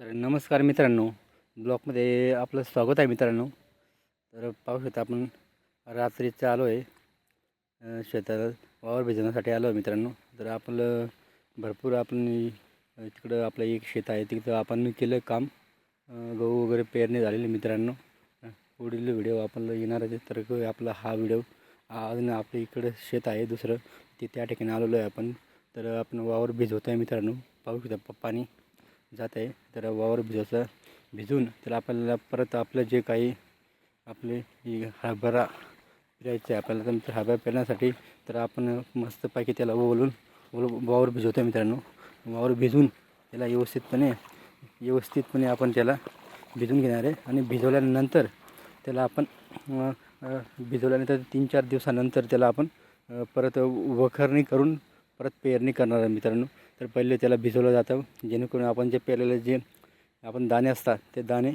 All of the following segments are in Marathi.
तर नमस्कार मित्रांनो ब्लॉकमध्ये आपलं स्वागत आहे मित्रांनो. तर पाहू शकता आपण रात्रीचं आलो आहे. शेतात शेताला वावर भिजवण्यासाठी आलो आहे मित्रांनो. तर आपलं भरपूर आपण तिकडं आपलं एक शेत आहे तिकडं आपण केलं काम. गहू वगैरे पेरणी झालेली मित्रांनो. पुढील व्हिडिओ आपल्याला येणार आहे तर आपला हा व्हिडिओ. अजून आपलं इकडं शेत आहे दुसरं. ते त्या ठिकाणी आलेलो आहे आपण. तर आपण वावर भिजवतो आहे मित्रांनो. पाहू शकता प- पाणी. जात आहे. तर वावर भिजवचं भिजून त्याला आपल्याला परत आपलं जे काही आपले हरभरा पिरायचं आहे आपल्याला तर हरभरा पेरण्यासाठी तर आपण मस्तपैकी त्याला ओलून ओल वावर भिजवतो आहे मित्रांनो. वावर भिजून त्याला व्यवस्थितपणे व्यवस्थितपणे आपण त्याला भिजून घेणार आहे. आणि भिजवल्यानंतर त्याला आपण भिजवल्यानंतर तीन चार दिवसानंतर त्याला आपण परत वखरणी करून परत पेरणी करणार आहे मित्रांनो. तर पहिले त्याला भिजवलं जातं. जेणेकरून आपण जे पेरलेले जे आपण दाणे असतात ते दाणे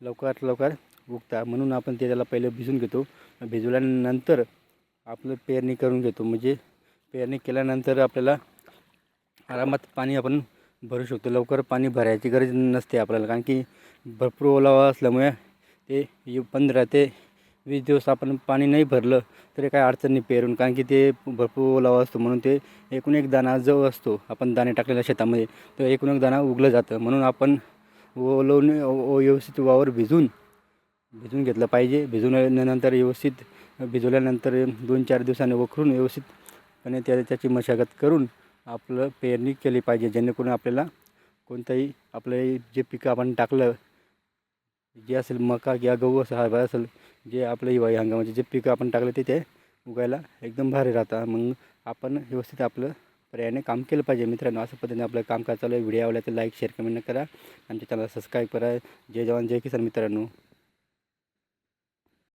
लवकरात लवकर उगतात. म्हणून आपण ते त्याला पहिले भिजून घेतो. भिजवल्यानंतर आपलं पेरणी करून घेतो. म्हणजे पेरणी केल्यानंतर आपल्याला आरामात पाणी आपण भरू शकतो. लवकर पाणी भरायची गरज नसते आपल्याला. कारण की भरपूर ओलावा असल्यामुळे ते पंधरा ते वीस दिवस आपण पाणी नाही भरलं तरी काय अडचण नाही पेरून कारण की ते भरपूर ओलावा असतो म्हणून ते एकूण एक दाणा जो असतो आपण दाणे टाकलेल्या शेतामध्ये तर एकूण एक दाणा उगलं जातं. म्हणून आपण ओलवून ओ- व्यवस्थित वावर भिजून भिजून घेतलं पाहिजे. भिजवल्यानंतर व्यवस्थित भिजवल्यानंतर दोन चार दिवसांनी वखरून व्यवस्थितपणे त्या त्याची मशागत करून आपलं पेरणी केली पाहिजे जेणेकरून आपल्याला कोणतंही आपलं जे पिकं आपण टाकलं जे असेल मका किंवा गहू असेल हरभरा असेल जे आपलं हिवाळी हंगामाचे जे पिकं आपण टाकलं ते ते उगायला एकदम भारी राहतात मग आपण व्यवस्थित आपलं पर्यायाने काम केलं पाहिजे. मित्रांनो असं पद्धतीने आपलं कामकाज चालू आहे. व्हिडिओ आवडला तर लाईक शेअर कमेंट करा. आमच्या चॅनलला सबस्क्राईब करा. जय जवान जय किसान मित्रांनो.